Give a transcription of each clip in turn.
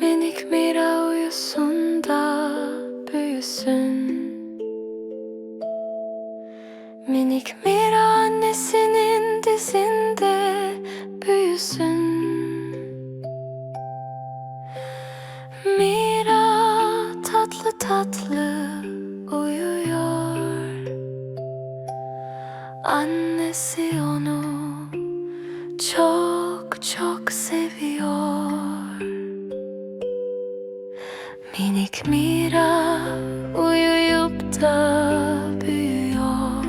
Minik Mira uyusun da büyüsün. Minik Mira annesinin dizinde büyüsün. Mira tatlı tatlı uyuyor. Annesi onu çok çok seviyor Minik Mira uyuyup da büyüyor.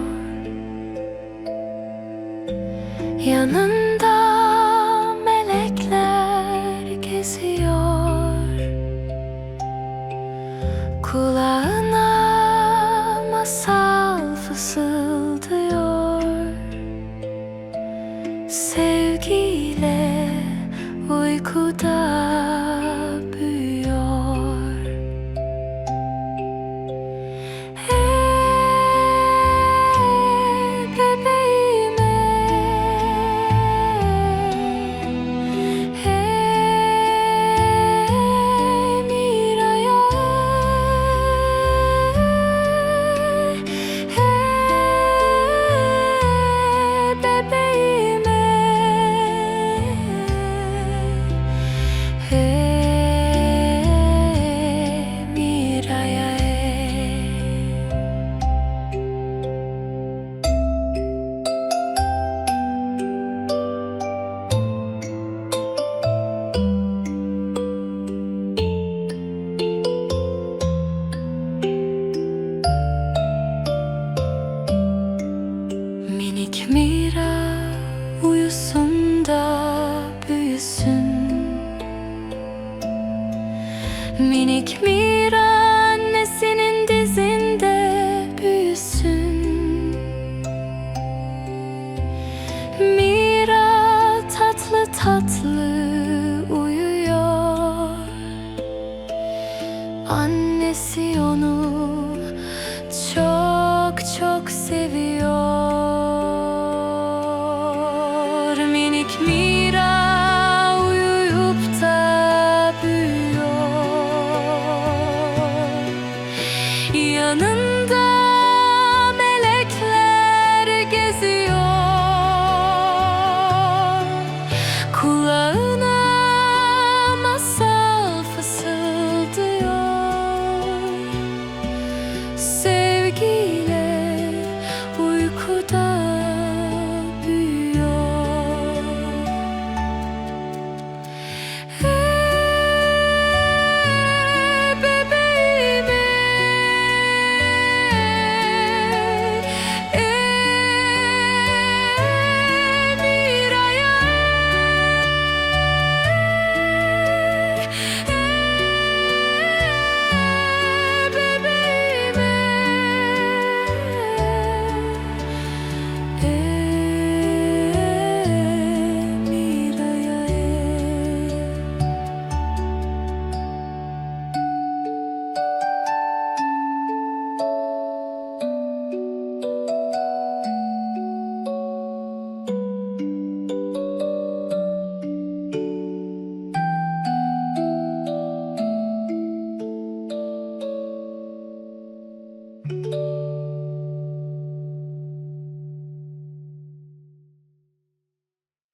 Yanında melekler geziyor. Kulağına masal fısıldıyor. Sevgiyle uykuda Minik Mira annesinin dizinde büyüsün. Mira tatlı tatlı uyuyor. Annesi onu çok çok seviyor